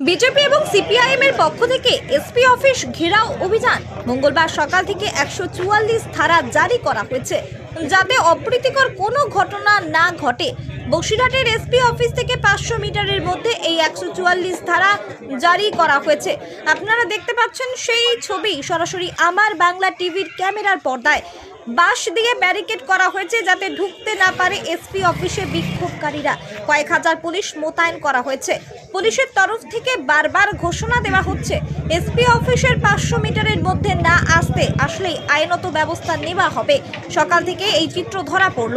BJP এবং CPIM এর পক্ষ থেকে এসপি অফিস ঘেরাও অভিযান। মঙ্গলবার সকাল থেকে একশো চুয়াল্লিশ ধারা জারি করা হয়েছে। যাতে অপ্রীতিকর কোনো ঘটনা না ঘটে। বসিরহাটের এসপি অফিস থেকে পাঁচশো মিটারের মধ্যে এই একশো চুয়াল্লিশ ধারা জারি করা হয়েছে। আপনারা দেখতে পাচ্ছেন সেই ছবি সরাসরি আমার বাংলা টিভির ক্যামেরার পর্দায়। বাঁশ দিয়ে ব্যারিকেড করা হয়েছে যাতে ঢুকতে না পারে এসপি অফিসে বিক্ষোভকারীরা। কয়েক হাজার পুলিশ মোতায়েন করা হয়েছে। পুলিশের তরফ থেকে বারবার ঘোষণা দেওয়া হচ্ছে, এসপি অফিসের পাঁচশো মিটারের মধ্যে না আসতে আসলেই আইনত ব্যবস্থা নেওয়া হবে। সকাল থেকে এই চিত্র ধরা পড়ল।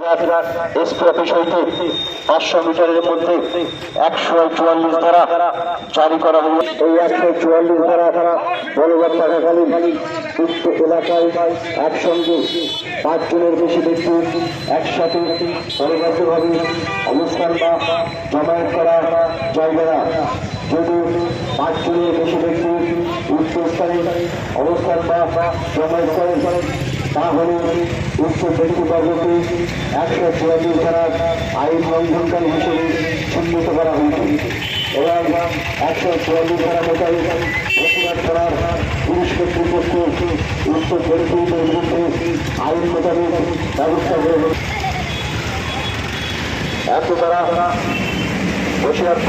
এসপি অফিস হইতে পাঁচশো মিটারের মধ্যে একশো চুয়াল্লিশ ধারা জারি করা হল। এই একশো চুয়াল্লিশ ধারা বলবৎ থাকাকালীন উক্ত এলাকায় একসঙ্গে পাঁচজনের বেশি ব্যক্তি একসাথে পরিবদ্ধভাবে অবস্থান বা জমায়েত করা যাইবে না। যদি পাঁচজনের বেশি ব্যক্তি উক্ত স্থানে অবস্থান বা জমায়েত করেন তাহলে উক্ত ব্যক্তিবর্গকে একশো চুয়াল্লিশ ধারা আইন লঙ্ঘনকারী হিসেবে চিহ্নিত করা হয়েছে। এবং একশো চুয়াল্লিশ ধারা মোতাবেক করার পুলিশ ব্যক্তিদের বিরুদ্ধে আইন ব্যবস্থা এত বসিরহাট